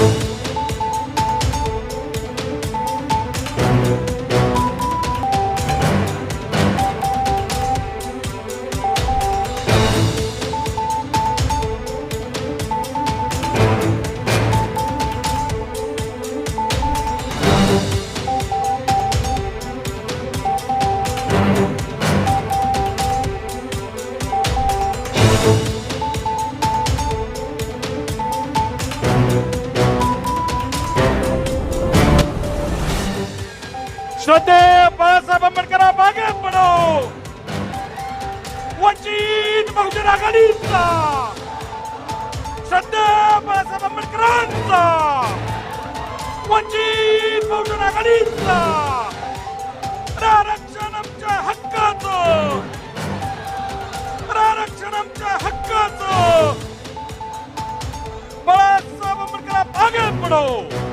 श्रद्धे बहुजन आघाडीचा श्रद्धे बाळासाहेब आंबेडकरांचा! वंचित बहुजन आघाडीचा! आरक्षण आमच्या हक्काचं! आरक्षण आमच्या हक्काचं! बाळासाहेब आंबेडकर मागे पडो!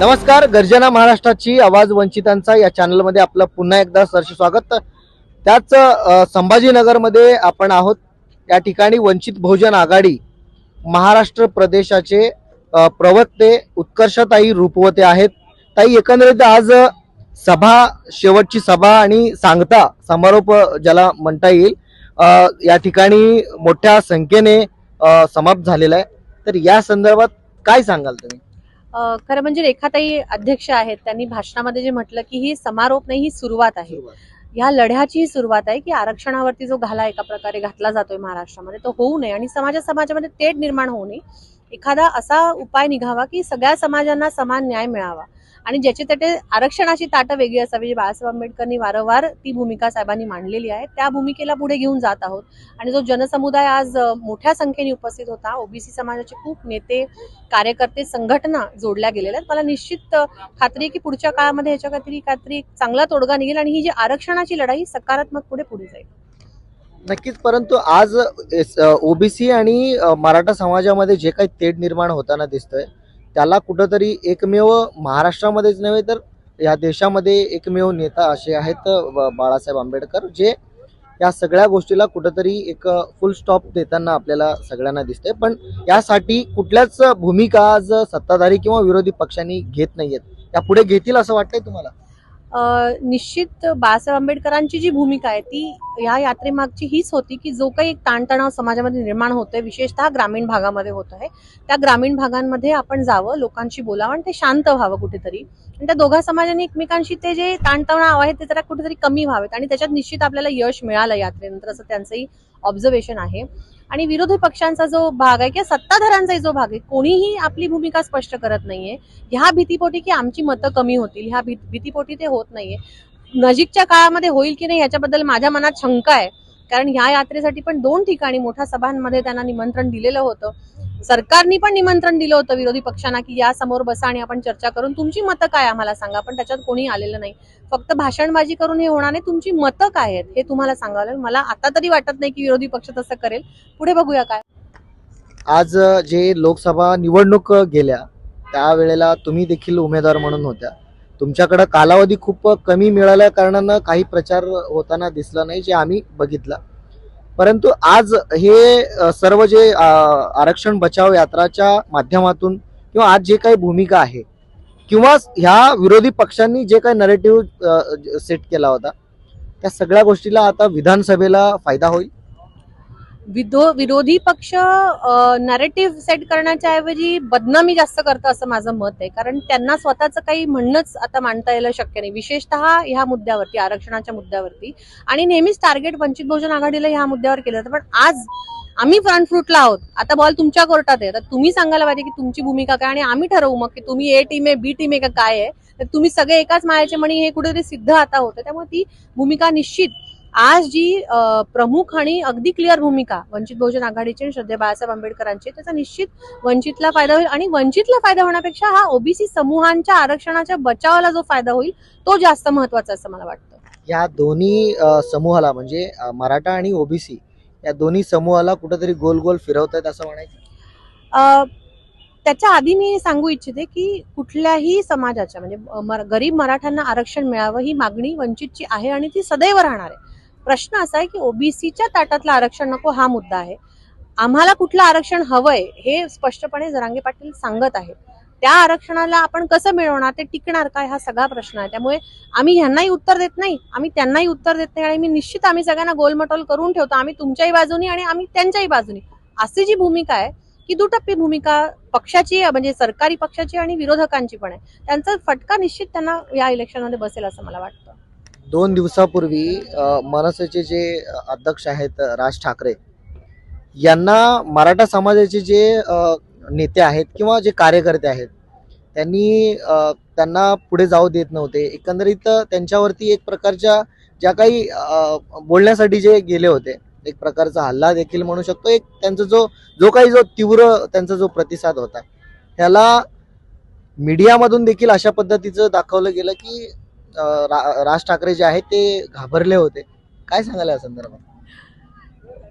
नमस्कार गर्जना महाराष्ट्राची आवाज वंचितांचा या चॅनलमध्ये आपलं पुन्हा एकदा सरशी स्वागत. त्याच संभाजीनगरमध्ये आपण आहोत. या ठिकाणी वंचित बहुजन आघाडी महाराष्ट्र प्रदेशाचे प्रवक्ते उत्कर्षताई रूपवते आहेत. ताई एकंदरीत आज सभा शेवटची सभा आणि सांगता समारोप ज्याला म्हणता येईल या ठिकाणी मोठ्या संख्येने समाप्त झालेला आहे. तर या संदर्भात काय सांगाल तुम्ही? खरं म्हणजे रेखाताई अध्यक्ष आहेत त्यांनी भाषणामध्ये जे म्हटलं की ही समारोप नाही ही सुरुवात आहे. ह्या लढ्याची ही सुरुवात आहे की आरक्षणावरती जो घाला एका प्रकारे घातला जातोय महाराष्ट्रामध्ये तो होऊ नये आणि समाजा समाजामध्ये तेढ निर्माण होऊ नये. एखादा असा उपाय निघावा की सगळ्या समाजांना समान न्याय मिळावा. आणि ज्याचे त्याचे आरक्षणाची ताटं वेगळी असावी जी बाळासाहेब आंबेडकरांनी वारंवार ती भूमिका साहेबांनी मांडलेली आहे त्या भूमिकेला पुढे घेऊन जात आहोत. आणि जो जनसमुदाय आज मोठ्या संख्येने उपस्थित होता ओबीसी समाजाचे खूप नेते कार्यकर्ते संघटना जोडल्या गेलेल्या आहेत. मला निश्चित खात्री आहे की पुढच्या काळामध्ये ह्याच्या काहीतरी काहीतरी चांगला तोडगा निघेल आणि ही जी आरक्षणाची लढाई सकारात्मक पुढे पुढे जाईल. नक्कीच परंतु आज ओबीसी आणि मराठा समाजामध्ये जे काही तेढ निर्माण होताना दिसतंय त्याला कुठंतरी एकमेव महाराष्ट्रामध्येच नव्हे तर या देशामध्ये एकमेव नेता असे आहेत बाळासाहेब आंबेडकर जे या सगळ्या गोष्टीला कुठंतरी एक फुल स्टॉप देताना आपल्याला सगळ्यांना दिसते पण यासाठी कुठल्याच भूमिका आज सत्ताधारी किंवा विरोधी पक्षांनी घेत नाहीयेत. या पुढे घेतील असं वाटतंय तुम्हाला? निश्चित बाळासाहेब आंबेडकरांची जी भूमिका आहे ती या यात्रेमागची हीच होती की जो काही एक ताणतणाव समाजामध्ये निर्माण होतोय विशेषतः ग्रामीण भागामध्ये होत आहे त्या ग्रामीण भागांमध्ये आपण जावं लोकांशी बोलावं आणि ते शांत व्हावं कुठेतरी. आणि त्या दोघा समाजाने एकमेकांशी ते जे ताणतणाव आहेत ते जरा कुठेतरी कमी व्हावेत आणि त्याच्यात निश्चित आपल्याला यश मिळालं यात्रेनंतर असं त्यांचंही ऑब्झर्वेशन आहे. आणि विरोधी पक्षांचा जो भाग आहे किंवा सत्ताधाऱ्यांचाही जो भाग आहे कोणीही आपली भूमिका स्पष्ट करत नाहीये. ह्या भीतीपोटी की आमची मतं कमी होतील ह्या भीतीपोटी ते होत नाहीये. नजीकच्या काळामध्ये होईल की नाही याच्याबद्दल माझ्या मनात शंका आहे. कारण ह्या यात्रेसाठी पण दोन ठिकाणी मोठ्या सभांमध्ये त्यांना निमंत्रण दिलेलं होतं. सरकारनी पण निमंत्रण दिलं होतं विरोधी पक्षांना की या समोर बसा आणि आपण चर्चा करून तुमची मतं काय आम्हाला सांगा. पण त्याच्यात कोणी आलेलं नाही. फक्त भाषणबाजी करून हे होणार नाही. तुमची मतं काय आहेत हे तुम्हाला सांगावं लागेल. मला आता तरी वाटत नाही की विरोधी पक्ष तसं करेल. पुढे बघूया काय. आज जे लोकसभा निवडणूक गेल्या त्यावेळेला तुम्ही देखील उमेदवार म्हणून होत्या. तुमच्याकडं कालावधी खूप कमी मिळाल्या कारणानं काही प्रचार होताना दिसला नाही जे आम्ही बघितलं. परंतु आज हे सर्व जे आरक्षण बचाव यात्राच्या माध्यमातून किंवा आज जे काही भूमिका आहे किंवा ह्या विरोधी पक्षांनी जे काही नरेटिव्ह सेट केला होता त्या सगळ्या गोष्टीला आता विधानसभेला फायदा होईल? विदो विरोधी पक्ष नॅरेटिव्ह सेट करण्याच्या ऐवजी बदनामी जास्त करतं असं माझं मत आहे. कारण त्यांना स्वतःचं काही म्हणणंच आता मांडता यायला शक्य नाही. विशेषतः ह्या मुद्द्यावरती आरक्षणाच्या मुद्द्यावरती. आणि नेहमीच टार्गेट वंचित बहुजन आघाडीला ह्या मुद्द्यावर केलं जातं. पण आज आम्ही फ्रंट फ्रूटला आहोत. आता बॉल तुमच्या कोर्टात आहे. तर तुम्ही सांगायला पाहिजे की तुमची भूमिका काय आणि आम्ही ठरवू मग की तुम्ही ए टीम आहे बी टीम आहे का काय आहे. तर तुम्ही सगळे एकाच मायाचे म्हणी हे कुठेतरी सिद्ध आता होतं. त्यामुळे ती भूमिका निश्चित आज जी प्रमुख आणि अगदी क्लिअर भूमिका वंचित बहुजन आघाडीची आणि श्रद्धे बाळासाहेब आंबेडकरांची त्याचा निश्चित वंचितला फायदा होईल आणि वंचितला फायदा होण्यापेक्षा हा ओबीसी समूहांच्या आरक्षणाच्या बचावाला जो फायदा होईल तो जास्त महत्त्वाचा असं मला वाटतं. या दोन्ही समूहाला म्हणजे मराठा आणि ओबीसी या दोन्ही समूहाला कुठेतरी गोल गोल फिरवत आहेत असं म्हणायचं अ, त्याच्या आधी मी सांगू इच्छिते की कुठल्याही समाजाच्या म्हणजे मर- गरीब मराठ्यांना आरक्षण मिळावं ही मागणी वंचितची आहे आणि ती सदैव राहणार आहे. प्रश्न असा आहे की ओबीसीच्या ताटातलं आरक्षण नको हा मुद्दा आहे. आम्हाला कुठलं आरक्षण हवंय हे स्पष्टपणे जरांगे पाटील सांगत आहेत. त्या आरक्षणाला आपण कसं मिळवणार ते टिकणार काय हा सगळा प्रश्न आहे. त्यामुळे आम्ही ह्यांनाही उत्तर देत नाही आम्ही त्यांनाही उत्तर देत नाही आणि मी निश्चित आम्ही सगळ्यांना गोलमटोल करून ठेवतो आम्ही तुमच्याही बाजूनी आणि आम्ही त्यांच्याही बाजूनी. अशी जी भूमिका आहे की दुटप्पी भूमिका पक्षाची आहे, म्हणजे सरकारी पक्षाची आणि विरोधकांची पण आहे. त्यांचा फटका निश्चित त्यांना या इलेक्शनमध्ये बसेल असं मला वाटतं. दोन दिवसापूर्वी मनसेचे जे अध्यक्ष आहेत राज ठाकरे यांना मराठा समाजाचे जे नेते आहेत किंवा जे कार्यकर्ते आहेत त्यांनी त्यांना पुढे जाऊ देत नव्हते. एकंदरीत त्यांच्यावरती एक प्रकारच्या ज्या काही बोलण्यासाठी जे गेले होते एक प्रकारचा हल्ला देखील म्हणू शकतो. एक त्यांचा जो जो काही जो तीव्र त्यांचा जो प्रतिसाद होता त्याला मीडियामधून देखील अशा पद्धतीचं दाखवलं गेलं की रा- राज ठाकरे जे आहेत ते घाबरले होते. काय सांगायला या संदर्भात?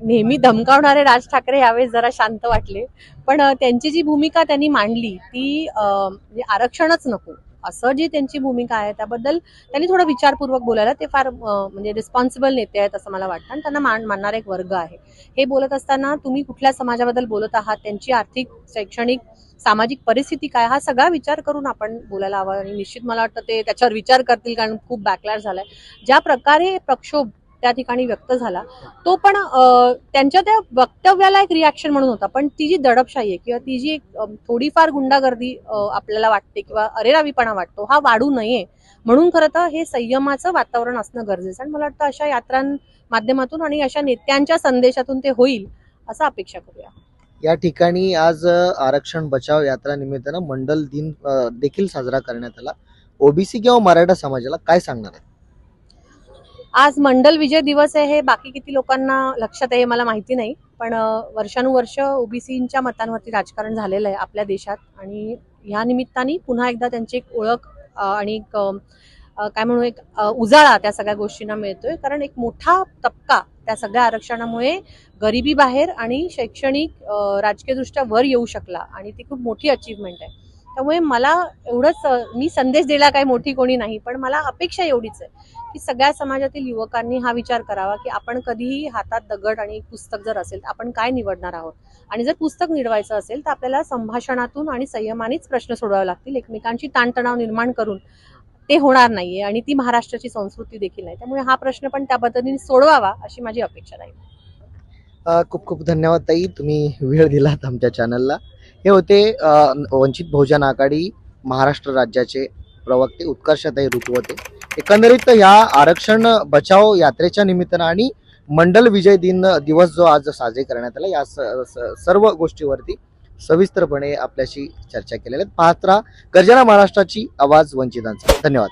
नेहमी धमकावणारे राज ठाकरे यावेळेस जरा शांत वाटले. पण त्यांची जी भूमिका त्यांनी मांडली ती म्हणजे आरक्षणच नको. असं जी त्यांची भूमिका आहे त्याबद्दल त्यांनी थोडं विचारपूर्वक बोलायला ते फार म्हणजे रिस्पॉन्सिबल नेते आहेत असं मला वाटतं. आणि त्यांना मान मानणारा एक वर्ग आहे. हे बोलत असताना तुम्ही कुठल्या समाजाबद्दल बोलत आहात? त्यांची आर्थिक शैक्षणिक सामाजिक परिस्थिती काय हा सगळा विचार करून आपण बोलायला हवा. आणि निश्चित मला वाटतं ते त्याच्यावर विचार करतील कारण खूप बॅकलॅश झालाय. ज्या प्रकारे प्रक्षोभ त्या ठिकाणी व्यक्त झाला. तो पण त्यांच्या त्या वक्तव्याला एक रिॲक्शन म्हणून होता. पण ती जी दडपशाही आहे किंवा ती जी एक थोडीफार गुंडागर्दी आपल्याला वाटते किंवा अरेरावीपणा वाटतो हा वाढू नये. म्हणून खरं तर हे संयमाचं वातावरण असणं गरजेचं आणि मला वाटतं अशा यात्रां माध्यमातून आणि अशा नेत्यांच्या संदेशातून ते होईल असं अपेक्षा करूया. या ठिकाणी आज आरक्षण बचाव यात्रा निमित्तानं मंडल दिन देखील साजरा करण्यात आला. ओबीसी किंवा मराठा समाजाला काय सांगणार आहे आज मंडल विजय दिवस आहे हे बाकी किती लोकांना लक्षात आहे हे मला माहिती नाही पण वर्षानुवर्ष ओबीसीच्या मतांवरती राजकारण झालेलं आहे आपल्या देशात आणि ह्या निमित्ताने पुन्हा एकदा त्यांची एक ओळख आणि एक काय म्हणू एक उजाळा त्या सगळ्या गोष्टींना मिळतोय. कारण एक मोठा तबका त्या सगळ्या आरक्षणामुळे गरिबी बाहेर आणि शैक्षणिक राजकीयदृष्ट्या वर येऊ शकला आणि ती खूप मोठी अचीवमेंट आहे. त्यामुळे मला एवढंच मी संदेश दिला काही मोठी कोणी नाही पण मला अपेक्षा एवढीच आहे की सगळ्या समाजातील युवकांनी हा विचार करावा की आपण कधीही हातात दगड आणि पुस्तक जर असेल तर आपण काय निवडणार आहोत? आणि जर पुस्तक निवडायचं असेल तर आपल्याला संभाषणातून आणि संयमानेच प्रश्न सोडवावे लागतील. एकमेकांची ताणतणाव निर्माण करून ते होणार नाहीये आणि ती महाराष्ट्राची संस्कृती देखील नाही. त्यामुळे हा प्रश्न पण त्या पद्धतीने सोडवावा अशी माझी अपेक्षा राहील. खूप खूप धन्यवाद ताई. तुम्ही वेळ दिलात आमच्या चॅनलला. हे होते वंचित बहुजन आघाडी महाराष्ट्र राज्याचे प्रवक्ते उत्कर्षताई रुकवते एकंदरीत ह्या आरक्षण बचाव यात्रेच्या निमित्तानं आणि मंडल विजय दिन दिवस जो आज साजरे करण्यात आला या स- स- सर्व गोष्टीवरती सविस्तरपणे आपल्याशी चर्चा केलेल्या आहेत. पाहत राहा गर्जना महाराष्ट्राची आवाज वंचितांचा. धन्यवाद.